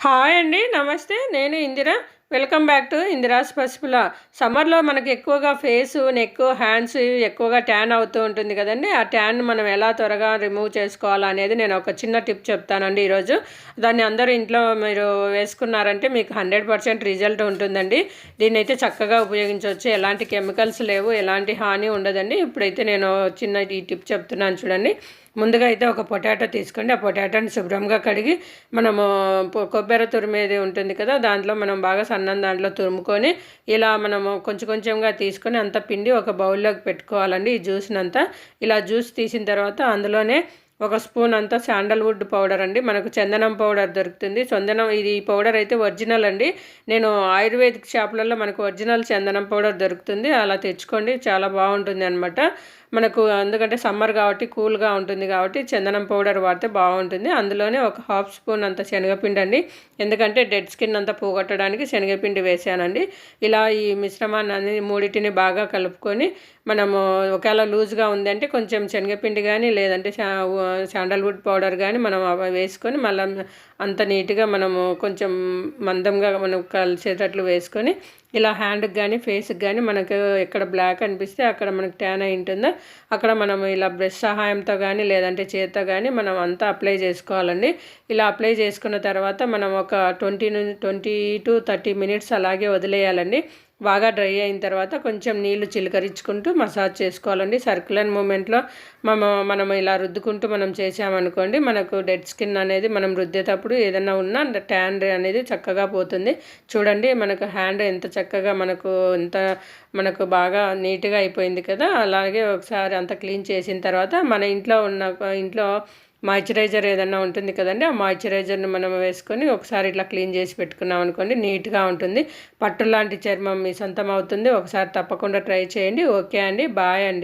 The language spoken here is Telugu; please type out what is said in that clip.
హాయ్ అండి నమస్తే నేను Indira. Welcome back to Indira's పసుపుల. సమ్మర్లో మనకి ఎక్కువగా ఫేస్ నెక్ హ్యాండ్స్ ఎక్కువగా ట్యాన్ అవుతూ ఉంటుంది కదండి. ఆ ట్యాన్ మనం ఎలా త్వరగా రిమూవ్ చేసుకోవాలనేది నేను ఒక చిన్న టిప్ చెప్తానండి ఈరోజు. దాన్ని అందరూ ఇంట్లో మీరు వేసుకున్నారంటే మీకు హండ్రెడ్ పర్సెంట్ రిజల్ట్ ఉంటుందండి. దీన్ని అయితే చక్కగా ఉపయోగించవచ్చు. ఎలాంటి కెమికల్స్ లేవు ఎలాంటి హాని ఉండదండి. ఇప్పుడైతే నేను చిన్న ఈ టిప్ చెప్తున్నాను చూడండి. ముందుగా అయితే ఒక పొటాటో తీసుకోండి. ఆ పొటాటోని శుభ్రంగా కడిగి మనము కొబ్బరి తురిమేది ఉంటుంది కదా దాంట్లో మనం బాగా సన్నం దాంట్లో తురుముకొని ఇలా మనము కొంచెం కొంచెంగా తీసుకొని అంత పిండి ఒక బౌల్లోకి పెట్టుకోవాలండి ఈ జ్యూస్ని అంతా ఇలా జ్యూస్ తీసిన తర్వాత అందులోనే ఒక స్పూన్ అంతా శాండల్వుడ్ పౌడర్ అండి. మనకు చందనం పౌడర్ దొరుకుతుంది. చందనం ఇది పౌడర్ అయితే ఒరిజినల్ అండి. నేను ఆయుర్వేదిక్ షాపులలో మనకు ఒరిజినల్ చందనం పౌడర్ దొరుకుతుంది. అలా తెచ్చుకోండి. చాలా బాగుంటుంది అనమాట మనకు ఎందుకంటే సమ్మర్ కాబట్టి కూల్గా ఉంటుంది కాబట్టి చందనం పౌడర్ వాడితే బాగుంటుంది. అందులోనే ఒక హాఫ్ స్పూన్ అంత శనగపిండి అండి. ఎందుకంటే డెడ్ స్కిన్ అంతా పోగొట్టడానికి శనగపిండి వేసానండి. ఇలా ఈ మిశ్రమాన్ని మూడింటిని బాగా కలుపుకొని మనము ఒకవేళ లూజ్గా ఉందంటే కొంచెం శనగపిండి కానీ లేదంటే శాండల్వుడ్ పౌడర్ కానీ మనం వేసుకొని మళ్ళీ అంత నీట్గా మనము కొంచెం మందంగా మనం కలిసేటట్లు వేసుకొని ఇలా హ్యాండ్కి కానీ ఫేస్కి కానీ మనకు ఎక్కడ బ్లాక్ అనిపిస్తే అక్కడ మనకు ట్యాన్ అయి ఉంటుందో? అక్కడ మనం ఇలా బ్రష్ సహాయంతో కానీ లేదంటే చేత్తో కానీ మనం అంతా అప్లై చేసుకోవాలండి. ఇలా అప్లై చేసుకున్న తర్వాత మనం ఒక twenty twenty to thirty minutes అలాగే వదిలేయాలండి. బాగా డ్రై అయిన తర్వాత కొంచెం నీళ్ళు చిలకరించుకుంటూ మసాజ్ చేసుకోవాలండి. సర్కులర్ మూమెంట్లో మనం మనం ఇలా రుద్దుకుంటూ మనం చేసామనుకోండి మనకు డెడ్ స్కిన్ అనేది మనం రుద్దేటప్పుడు ఏదైనా ఉన్నా ట్యాన్ అనేది చక్కగా పోతుంది. చూడండి మనకు హ్యాండ్ ఎంత చక్కగా మనకు ఎంత మనకు బాగా నీట్గా అయిపోయింది కదా అలాగే ఒకసారి అంత క్లీన్ చేసిన తర్వాత మన ఇంట్లో ఉన్న ఇంట్లో మాయిశ్చరైజర్ ఏదన్నా ఉంటుంది కదండి ఆ మాయిశ్చరైజర్ని మనం వేసుకొని ఒకసారి ఇట్లా క్లీన్ చేసి పెట్టుకున్నాం అనుకోండి నీట్గా ఉంటుంది. పట్టు లాంటి చర్మం మీ సొంతం అవుతుంది. ఒకసారి తప్పకుండా ట్రై చేయండి. ఓకే అండి. బాయ్ అండి.